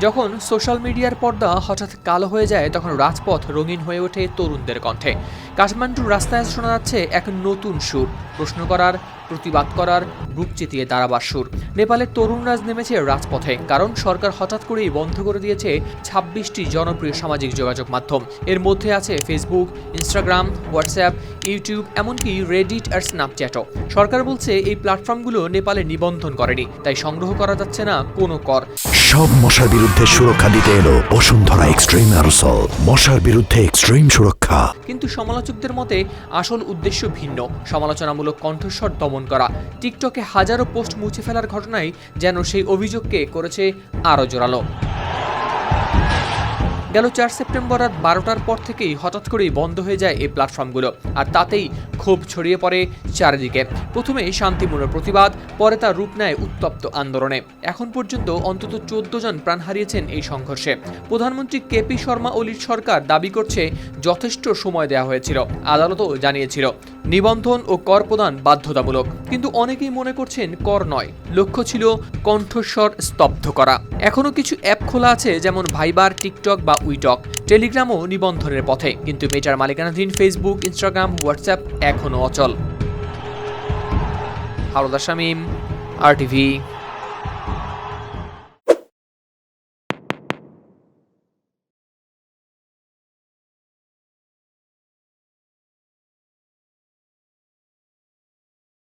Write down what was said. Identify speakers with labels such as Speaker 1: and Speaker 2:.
Speaker 1: যখন সোশ্যাল মিডিয়ার পর্দা হঠাৎ কালো হয়ে যায়, তখন রাজপথ রঙিন হয়ে ওঠে তরুণদের কণ্ঠে। কাঠমান্ডুর রাস্তায় শোনা যাচ্ছে এক নতুন সুর। প্রশ্ন করার প্রতিবাদ করার বুক চিতিয়ে দাঁড়াবার সুর নেপালের তরুণরাজ নেমেছে রাজপথে কারণ সরকার হঠাৎ করেই বন্ধ করে দিয়েছে ছাব্বিশটি জনপ্রিয় সামাজিক যোগাযোগ মাধ্যম। এর মধ্যে আছে ফেসবুক ইনস্টাগ্রাম হোয়াটসঅ্যাপ ইউটিউব এমনকি রেডিট আর স্ন্যাপচ্যাটও সরকার বলছে এই প্ল্যাটফর্মগুলো নেপালে নিবন্ধন করেনি তাই সংগ্রহ করা যাচ্ছে না কোনো কর।
Speaker 2: সব মশার বিরুদ্ধে সুরক্ষা দিতে এলো বসুন্ধরা এক্সট্রিম অ্যারোসল মশার বিরুদ্ধে এক্সট্রিম সুরক্ষা।
Speaker 1: কিন্তু সমালোচকদের মতে আসল উদ্দেশ্য ভিন্ন। সমালোচনামূলক কণ্ঠস্বর দমন করা। টিকটকে হাজারো পোস্ট মুছে ফেলার ঘটনায় যেন সেই অভিযোগকে করেছে আরও জোরালো। গেল চার সেপ্টেম্বর রাত বারোটার পর থেকেই হঠাৎ করেই বন্ধ হয়ে যায় এই প্ল্যাটফর্মগুলো। আর তাতেই ক্ষোভ ছড়িয়ে পড়ে চারিদিকে। প্রথমে শান্তিপূর্ণ প্রতিবাদ, পরে তা রূপ নেয় উত্তপ্ত আন্দোলনে। এখন পর্যন্ত অন্তত চোদ্দ জন প্রাণ হারিয়েছেন এই সংঘর্ষে। প্রধানমন্ত্রী কেপি শর্মা ওলির সরকার দাবি করছে, যথেষ্ট সময় দেওয়া হয়েছিল, আদালতও জানিয়েছিল। নিবন্ধন ও কর প্রদান বাধ্যতামূলক। কিন্তু অনেকেই মনে করছেন কর নয়। লক্ষ্য ছিল কণ্ঠস্বর স্তব্ধ করা। এখনও কিছু অ্যাপ খোলা আছে, যেমন ভাইবার, টিকটক বা উইটক। টেলিগ্রামও নিবন্ধনের পথে। কিন্তু মেটার মালিকানাধীন ফেসবুক, ইনস্টাগ্রাম, হোয়াটসঅ্যাপ এখনও অচল। হারদা শামীম আর টিভি